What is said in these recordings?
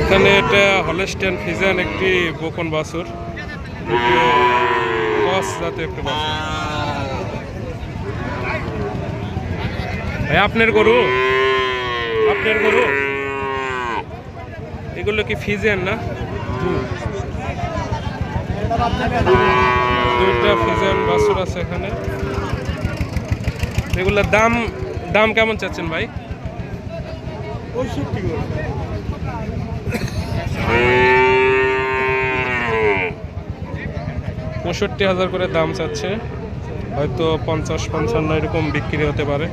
এখানে এটা হলেস্টেন ফিজান একটি বকন বাছুর ভাই, আপনার গরু? আপনার গরু? এগুলো কি ফিজেন না? দুইটা ফিজেন বাছুর আছে এখানে। এগুলোর দাম দাম কেমন চাচ্ছেন ভাই? পঁয়ষট্টি হাজার করে দাম চাচ্ছে। হয়তো পঞ্চাশ, পঞ্চান্ন এরকম বিক্রি হতে পারে।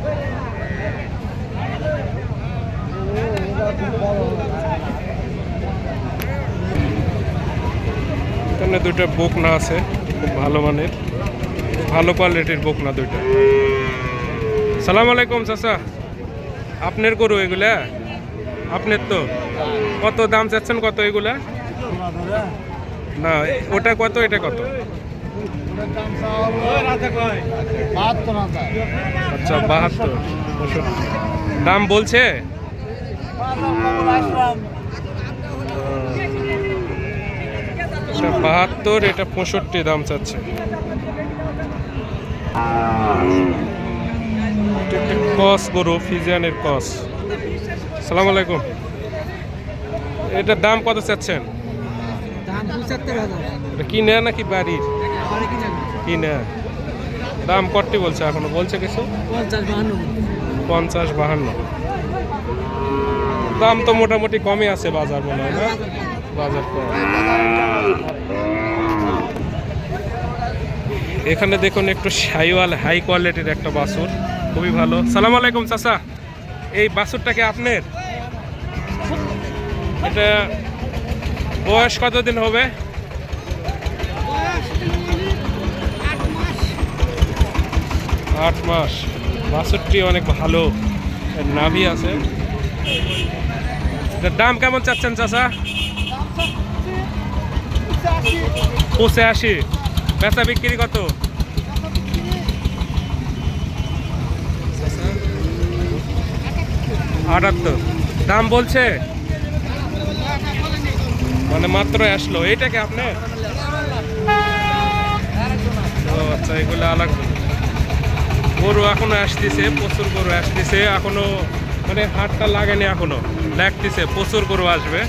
এখানে দুটো বকনা আছে, খুব ভালো মানের। ভালো কোয়ালিটির বকনা দুইটা। সালাম আলাইকুম, চাচা। আপনার গরু এগুলা? আপনার তো কত দাম চাচ্ছেন কত এগুলা? না, ওটা কত, এটা কত? আচ্ছা বাহাত্তর। দাম বলছে? আচ্ছা বাহাত্তর, এটা পঁয়ষট্টি দাম চাচ্ছে। কস গরু, ফিজিয়ানের কস। সালাম আলাইকুম। এটার দাম কত চাচ্ছেন? এটা কিনে নাকি বাড়ির? কিনা দাম কতটি বলছে এখনও? বলছে কিছু? পঞ্চাশ বাহান্ন দাম তো মোটামুটি কমই আছে বাজার মনে হয় না? বাজার কম। এখানে দেখুন একটু সাইওয়াল হাই কোয়ালিটির একটা বাসুর। খুবই ভালো। সালাম আলাইকুম চাচা। এই বাছুরটা কি আপনার? এটা বয়স কতদিন হবে? আট মাস। বাছুরটি অনেক ভালো। নাভি আছে। দাম কেমন চাচ্ছেন চাচা? পঁচাশি। বেচা বিক্রি কত? আটাত্তর। দাম বলছে? মানে মাত্র আসলো। এইটা কি আপনার ও আচ্ছা এগুলো আলাদা গরু এখনও আসতেছে, প্রচুর গরু আসতেছে। এখনও মানে হাটটা লাগেনি এখনও। লাগতেছে, প্রচুর গরু আসবে।